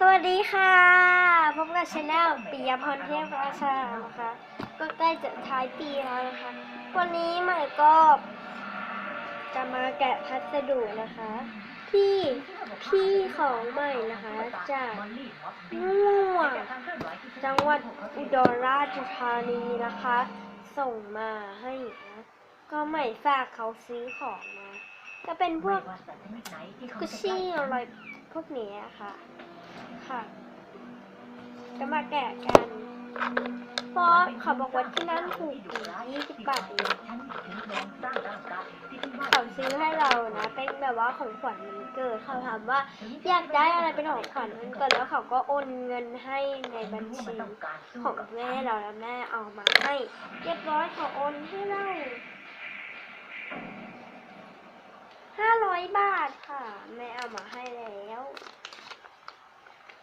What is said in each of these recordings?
สวัสดีค่ะพบกับช anel ปิยพรเทพราชานะคะก็ใกล้จะท้ายปีแล้วนะคะ วันนี้ใหม่ก็จะมาแกะพัสดุนะคะ ที่พี่ของใหม่นะคะจากม่วงจังหวัดอุดรราชธานีนะคะ ส่งมาให้นะก็ใหม่ฝากเขาซื้อของมาก็เป็นพวกกุชชี่อะไรพวกนี้อะค่ะ ค่ะ จะมาแกะกัน เพราะเขาบอกว่าที่นั่นถูกถึง20บาทเองเขาซื้อให้เรานะ เป็นแบบว่าของขวัญมันเกิดเขาถามว่า อยากได้อะไรเป็นของขวัญมันเกิดแล้วเขาก็โอนเงินให้ในบัญชีของแม่เราแล้วแม่เอามาให้เรียบร้อยเขาโอนให้เราห้าร้อยบาทค่ะ แม่เอามาให้แล้ว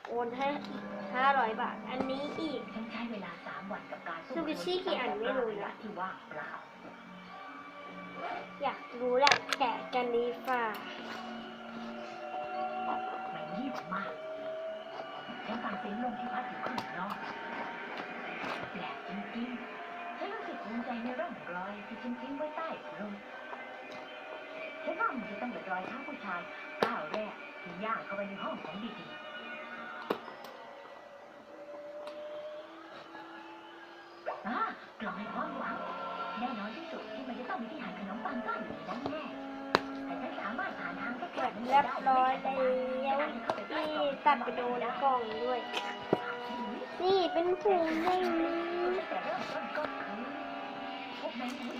โอ นให้อีกห้าร้อยบาท อันนี้อีก ฉันใช้เวลาสามวันกับการซูบิชิกี่อันไม่รู้นะ ที่ว่างเปล่าอยากรู้แหละแกะกันดีฝ่าไม่รีบมากฉันฟังเสียงลมที่พัดอยู่ข้างนอกแปลกจริงๆฉันรู้สึกภูมิใจในร่องรอยที่ฉันทิ้งไว้ใต้ลมฉันว่ามันจะต้องเป็นรอยเท้าผู้ชายก้าวแรกที่ย่างเข้าไปในห้องของดีดี ต้องมีที่หาขนมปังก้อนอยู่ในนั้นแน่แต่ฉันสามารถหาทางแก้เรียบร้อยแล้วนี่ตัดไปดูในกล่องด้วย นี่เป็นถุงแต่เริ่มต้นก็คือพวกนั้นนี่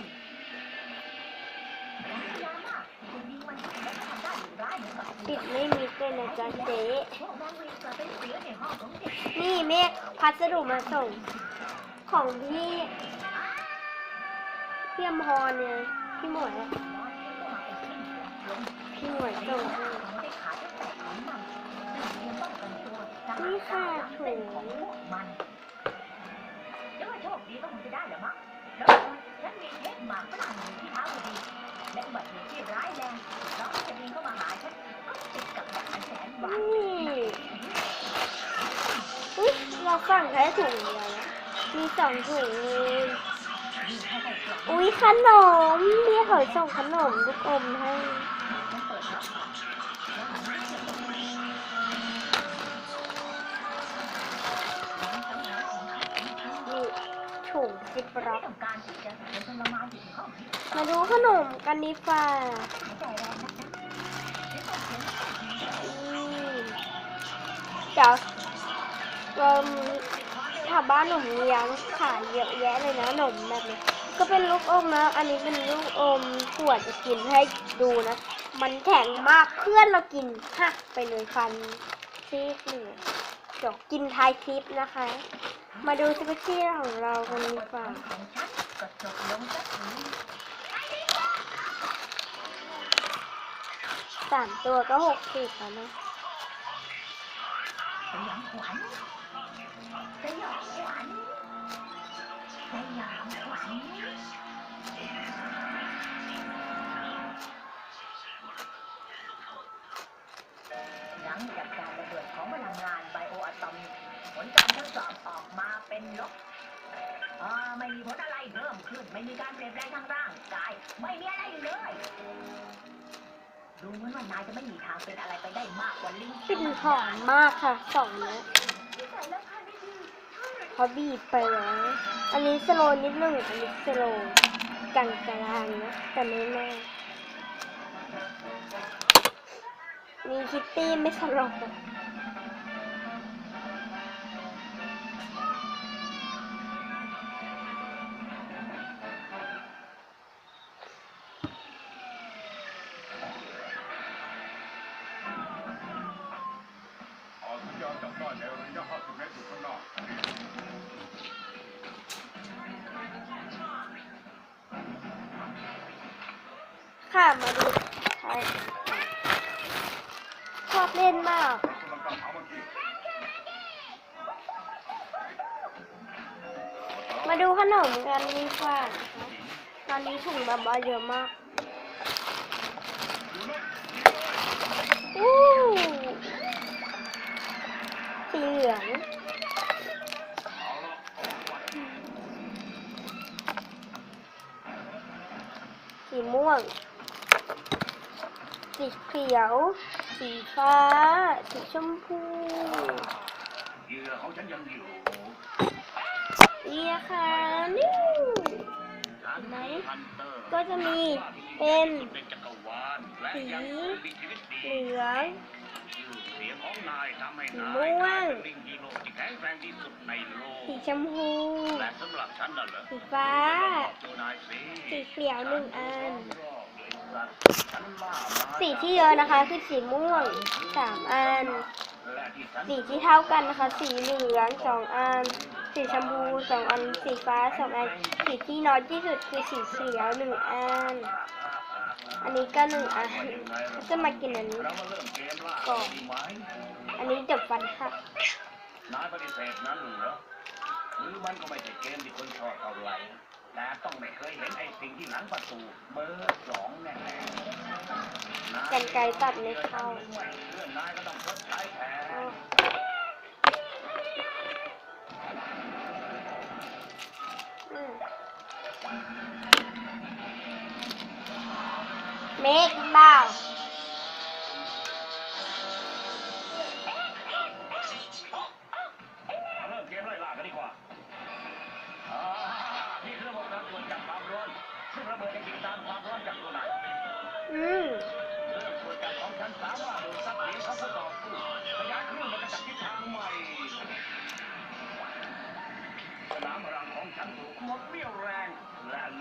และพยายามมากคุณยิงมันแล้วก็ทำได้อยู่ร้ายเหมปิดไม่มิดเลยนะจ๊ะเจ๊นี่เมฆพัสดุมาส่ง ของพี่ พี่อมพรเนี่ยพี่หมวยอะน้อยก็มาเป็นที่ลงพี่หมวยส่งให้ของได้ขาจะแตกของมันเพียงป้องกันตัวจากนี่ค่ะเส้นถุของงพวกมันเดี๋ยวว่าโชคดีก็คงจะได้แหละมั้งแล้วฉันมีเทปหมากฝรั่งอยู่ที่เท้าพอดีและอุบัติเหตุที่ร้ายแรงน้องจะบินเข้ามาหาฉันก็ติดกับดักอันแสนหวานนี่อุ๊ยเราสั่งแค่ถุงเดียวนะมีสองถุงเลย อุ๊ยขนมพี่เขาส่งขนมลูกอมให้นี่ถุงซิปร็อกรัมานอยู่ในห้องนี้มาดูขนมกันดีฟ่าหายใจแรงนักนะฉันต้องเดี๋ยวเอิ่มแถวบ้านหนูมีร้านขายเยอะแยะเลยนะขนมแบบนี้ ก็เป็นลูกอมนะ อันนี้เป็นลูกอมขวดจะกินให้ดูนะ มันแข็งมากเพื่อนเรากินหักไปเลยฟันซีกเหลือเดี๋ยวกินท้ายคลิปนะคะ มาดูสปิชี่ของเรากันดีกว่าของฉันก็จบลงสักทีสามตัวก็หกสิบแล้วนะสยองขวัญสยองขวัญ เป็นลบอ่าไม่มีผลอะไรเพิ่มขึ้น ไม่มีการเปลี่ยนแปลงทางร่างกาย ไม่มีอะไรเลย ดูเหมือนว่านายจะไม่มีทางเป็นอะไรไปได้มากกว่าลิงกลิ่นหอมมากค่ะสองเนี้ยเขาบีบไปแล้ว อันนี้สโลว์นิดนึงอันนี้สโลว์กลางกลางๆนะแต่ไม่แน่มีคิตตี้ไม่สโลว์ ค่ะ มาดูใช่ชอบเล่นมาก มาดูขนมกันดีกว่านะคะตอนนี้ถุงแบบว่าเยอะมากอู้สีเหลืองสีม่วง สีเขียว สีฟ้า สีชมพูเหยื่อของฉันยังอยู่นี่นะคะนี่ฉันไหนก็จะมีเป็นสีเหลืองสีม่วงสีชมพูสีฟ้า สีเขียวหนึ่งอัน สีที่เยอะนะคะ คือสีม่วงสามอัน สีที่เท่ากันนะคะ สีเหลืองสองอัน สีชมพูสองอัน สีฟ้าสองอัน สีที่น้อยที่สุดคือสีเขียวหนึ่งอัน อันนี้ก็หนึ่งอันจะมากินอันนี้ก่อนอันนี้เดี๋ยวฟันหักนายปฏิเสธนั้นเหรอหรือมันก็ไม่ใช่เกมที่คนชอบเท่าไหร่ แต่ต้องไม่เคยเห็นไอ้สิ่งที่หลังประตูเบอร์สองแน่ๆกันไกลตัดไม่เข้าเพื่อนนายก็ต้องชดใช้แทน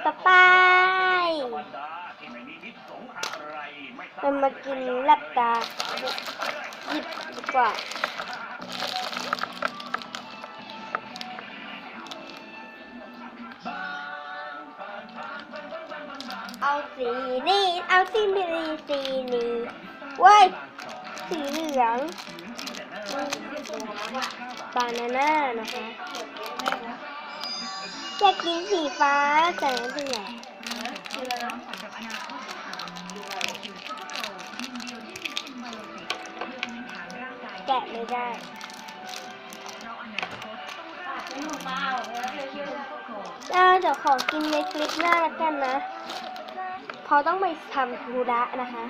ต่อไปมดาที่ไม่มีพิษสงอะไรไม่สเรากินลับตาหยิบดีกว่าเอาสีนี่ เอาสีมีสีนี้ว้ยสีเหลืองบานาน่านะคะ อยากกินสีฟ้าแต่ไม่เป็นไรแกะไม่ได้เออเดี๋ยวขอกินในคลิปหน้าแล้วกันนะเพราะต้องไปทำธุระนะคะ